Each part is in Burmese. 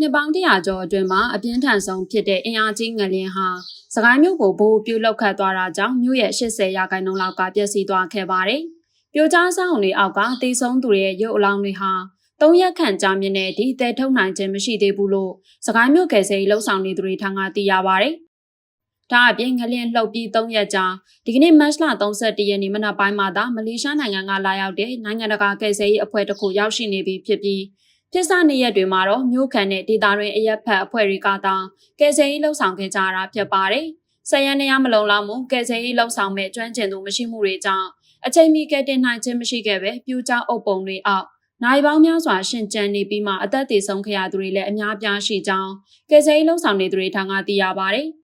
နှစ်ပေါင်းတရာကျော်အတွင်းမှာအပြင်းထန်ဆုံးဖြစ်တဲ့အင်အားကြီးငလျင်ဟာစကိုင်းမြို့ကိုဘိုးပြုတ်လောက်ခတ်သွားတာကြောင့်မြို့ရဲ့80ရာခိုင်နှုန်းလောက်ကပျက်စီးသွားခဲ့ပါတယ်။ပြိုကျဆောင်တွေအောက်ကတေဆုံးသူတွေရဲ့ရုပ်အလောင်းတွေဟာသုံးရက်ခန့်ကြာမြင့်တဲ့အထိတဲထုတ်နိုင်ခြင်းမရှိသေးဘူးလို့စကိုင်းမြို့ကယ်ဆယ်ရေးလှုပ်ဆောင်နေသူတွေထံကသိရပါတယ်။ဒါအပြင်ငလျင်လှုပ်ပြီး3ရက်ကြာဒီကနေ့မတ်လ31ရက်နေ့မနက်ပိုင်းမှာသာမလေးရှားနိုင်ငံကလာရောက်တဲ့နိုင်ငံတကာကယ်ဆယ်ရေးအဖွဲ့တစ်ခုရောက်ရှိနေပြီဖြစ်ပြီး ဖြစ်စနေရက်တွေမှာတော့မြို့ခံနဲ့ဒေသတွင်းအရက်ဖက်အဖွဲ့တွေကသာကယ်ဆယ်ရေးလှုပ်ဆောင်ခဲ့ကြတာဖြစ်ပါတယ်။ဆယ်ရက်နေရမလုံလောက်မှုကယ်ဆယ်ရေးလှုပ်ဆောင်မဲ့ကျွမ်းကျင်သူမရှိမှုတွေကြောင့်အချိန်မီကယ်တင်နိုင်ခြင်းမရှိခဲ့ပဲပြူကြောက်အုပ်ပုံတွေအောက်နိုင်ပေါင်းများစွာရှင်ကျန်နေပြီးမှအသက်သေဆုံးခဲ့ရသူတွေလည်းအများပြားရှိကြောင်းကယ်ဆယ်ရေးလှုပ်ဆောင်နေသူတွေထံကသိရပါတယ်။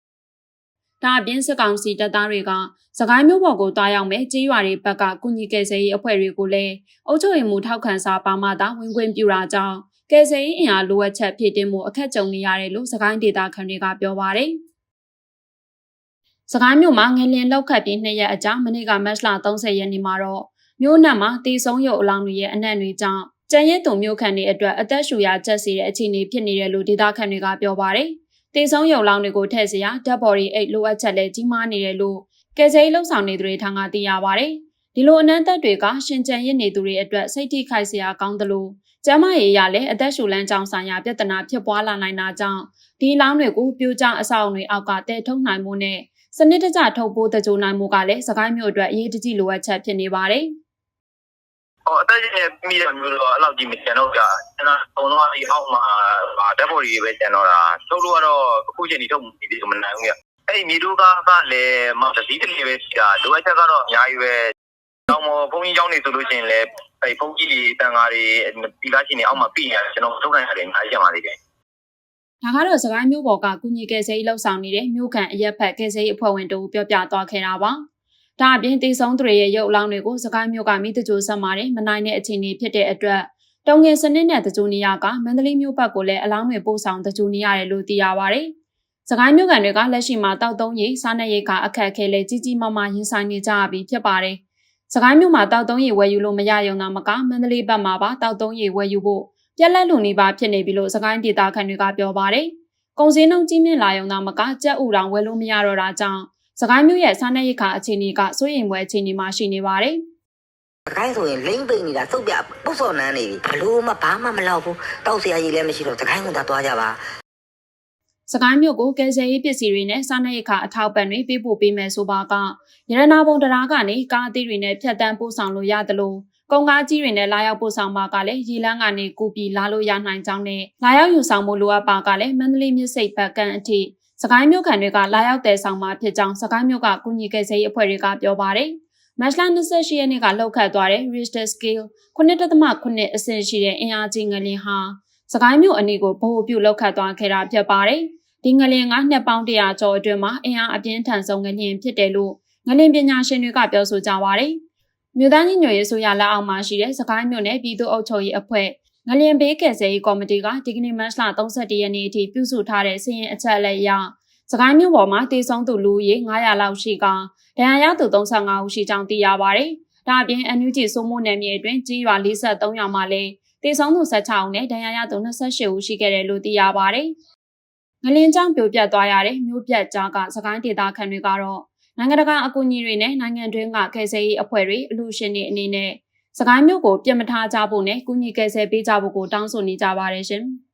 ဒါအပြင်စစ်ကောင်စီတပ်သားတွေကစကိုင်းမျိုးပေါ်ကိုတားရောက်မဲ့ကြေးရွာတွေဘက်ကကုညီကယ်ဆယ်ရေးအဖွဲ့တွေကိုလည်းအုပ်ချုပ်ရေးမှူးထောက်ခံစာပါမှသာဝင်ခွင့်ပြုတာကြောင့်ကယ်ဆယ်ရေးအင်အားလိုအပ်ချက်ဖြည့်တင်းမှုအခက်ကြုံနေရတယ်လို့စကိုင်းဒေတာခန်တွေကပြောပါတယ်။စကိုင်းမြို့မှာငလျင်လောက်ခတ်ပြီးနှစ်ရက်အကြာမနေ့ကမတ်လ30ရက်နေ့မှာတော့မြို့နက်မှာတီဆုံရုပ်အလောင်းတွေရဲ့အနံ့တွေကြောင့်ကျန်ရဲတုံမြို့ခံတွေအတွက်အသက်ရှူရကျက်စီတဲ့အခြေအနေဖြစ်နေတယ်လို့ဒေတာခန်တွေကပြောပါတယ်။ တီဆုံရုပ်လောင်းတွေကိုထည့်စရာဓာတ်ဘော်ရီအိတ်လိုအပ်ချက်လည်းကြီးမားနေတယ်လို့ကယ်ဆယ်ရေးလှုပ်ဆောင်နေသူတွေထံကသိရပါတယ်။ဒီလိုအနံ့သက်တွေကရှင်ကျန်ရစ်နေသူတွေအတွက်စိတ်ထိခိုက်စရာကောင်းတယ်လို့ကျမရေးရလည်းအသက်ရှူလန်းကြောင်းဆိုင်ရာပြဿနာဖြစ်ပွားလာနိုင်တာကြောင့်ဒီလောင်းတွေကိုပြိုကျအဆောက်အုံတွေအောက်ကတဲထုတ်နိုင်မှုနဲ့စနစ်တကျထုတ်ပိုးတကြိုနိုင်မှုကလည်းစကိုင်းမျိုးအတွက်အရေးတကြီးလိုအပ်ချက်ဖြစ်နေပါတယ်။ ဟောအသက်ရှင်မိတဲ့မျိုးတော့အဲ့လောက်ကြီးမကျန်တော့ကြကျွန်တော်ဘုံတော့ဒီအောက်မှာဟာဓာတ်ပေါ်ကြီးပဲကျန်တော့တာထုတ်လို့ကတော့အခုချိန်ထိထုတ်မပြီးသေးမနိုင်ဘူးရအဲ့ဒီမြေတို့ကကလည်းမတစည်းတည်းပဲရှိတာလိုအပ်ချက်ကတော့အများကြီးပဲတော့မဘုံကြီးကျောင်းနေဆိုလို့ရှိရင်လည်းအဲ့ဘုံကြီးတန်ဃာတွေဒီလားရှင်နေအောက်မှာပြည်နေတယ်ကျွန်တော်ထုတ်နိုင်ရတယ်အများကြီးကျန်ပါသေးတယ်ဒါကတော့စကိုင်းမျိုးပေါ်ကကုညီကယ်ဆယ်ရေးလှုပ်ဆောင်နေတဲ့မြို့ခံအရက်ဖက်ကယ်ဆယ်ရေးအဖွဲ့ဝင်တို့ပြောပြသွားခဲ့တာပါ။ ဒါအပြင်တေဆုံးသူတွေရဲ့ရုပ်အလောင်းတွေကိုစကိုင်းမျိုးကမိတကြိုဆက်မာတဲ့မနိုင်တဲ့အခြေအနေဖြစ်တဲ့အတွက်တုံငင်စနစ်နဲ့တကြိုနေရကမန္တလေးမြို့ဘက်ကိုလည်းအလောင်းတွေပို့ဆောင်တကြိုနေရတယ်လို့သိရပါဗျ။စကိုင်းမျိုးကန်တွေကလက်ရှိမှာတောက်သုံးရိပ်စားနပ်ရိပ်ကအခက်အခဲလေးကြီးကြီးမားမားရင်ဆိုင်နေကြရပြီဖြစ်ပါတယ်။စကိုင်းမျိုးမှာတောက်သုံးရိပ်ဝယ်ယူလို့မရရုံသာမကမန္တလေးဘက်မှာပါတောက်သုံးရိပ်ဝယ်ယူဖို့ပြက်လက်လူနေပါဖြစ်နေပြီလို့စကိုင်းဒေတာခန်တွေကပြောပါတယ်။ကုန်စည်နှုန်းကြီးမြင့်လာရုံသာမကကြက်ဥတောင်ဝယ်လို့မရတော့တာကြောင့် စကိုင်းမျိုးရဲ့စားနပ်ရိက္ခာအခြေအနေကစိုးရိမ်ပွဲအခြေအနေမှာရှိနေပါတယ်။အခိုင်းဆိုရင်လိမ့်ပိန်နေတာစုပ်ပြပုတ်စော်နန်းနေပြီဘလို့မှဘာမှမလောက်ဘူးတောက်ဆရာကြီးလည်းမရှိတော့တခိုင်းကသာသွားကြပါစကိုင်းမြို့ကိုကယ်ဆယ်ရေးပစ္စည်းတွေနဲ့စားနပ်ရိက္ခာအထောက်ပံ့တွေပေးပို့ပေးမယ်ဆိုပါကရတနာပုံတရားကနေကားအသီးတွေနဲ့ဖြတ်တန်းပို့ဆောင်လို့ရတယ်လို့ကုန်ကားကြီးတွေနဲ့လာရောက်ပို့ဆောင်ပါကလည်းရေလန်းကနေကူပြီးလာလို့ရနိုင်ကြောင်းနဲ့လာရောက်ယူဆောင်မှုလိုအပ်ပါကလည်းမန္တလေးမြစ်စိတ်ဘက်ကန်အထိစ ကိုင်းမြို့ခံတွေကလာရောက်တဲ့ဆောင်မှာဖြစ်ကြောင်းစကိုင်းမြို့ကကုညီကယ်ဆယ်ရေးအဖွဲ့တွေကပြောပါတယ်မတ်လ28ရက်နေ့ကလောက်ခတ်သွားတဲ့ Richter Scale 9.8အဆင့်ရှိတဲ့အင်အားကြီးငလျင်ဟာစကိုင်းမြို့အနီးကိုဗဟိုပြုလောက်ခတ်သွားခဲ့တာဖြစ်ပါတယ်။ဒီငလျင်ကနှစ်ပေါင်းတရာကျော်အတွင်းမှာအင်အားအပြင်းထန်ဆုံးငလျင်ဖြစ်တယ်လို့ငလျင်ပညာရှင်တွေကပြောဆိုကြပါတယ်။မြို့သားညီညွတ်ရေးဆိုရလက်အောက်မှာရှိတဲ့စကိုင်းမြို့နယ်ပြည်သူ့အုပ်ချုပ်ရေးအဖွဲ့ ငလျင်ဘေးကယ်ဆယ်ရေးကော်မတီကဒီကနေ့မတ်လ31ရက်နေ့အထိပြုစုထားတဲ့စီရင်အချက်အလက်အရစကိုင်းမြို့ပေါ်မှာတည်ဆုံသူလူဦးရေ900လောက်ရှိကဒဏ်ရာရသူ35ဦးရှိကြောင်းသိရပါတယ်။ဒါအပြင် NUG စိုးမိုးနယ်မြေအတွင်းကြီးရွာ43ရွာမှာလည်းတည်ဆုံသူ16ဦးနဲ့ဒဏ်ရာရသူ28ဦးရှိခဲ့တယ်လို့သိရပါတယ်။ငလင်းကြောင့်ပြိုပြတ်သွားရတဲ့မြို့ပြတ်ကြားကစကိုင်းဒေသခံတွေကတော့နိုင်ငံတကာအကူအညီတွေနဲ့နိုင်ငံတွင်းကကယ်ဆယ်ရေးအဖွဲ့တွေအလူရှင်တွေအနေနဲ့ စကိုင်းမြို့ကိုပြစ်မထားကြဖို့နဲ့ကုညီကယ်ဆယ်ပေးကြဖို့ကိုတောင်းဆိုနေကြပါတယ်ရှင်။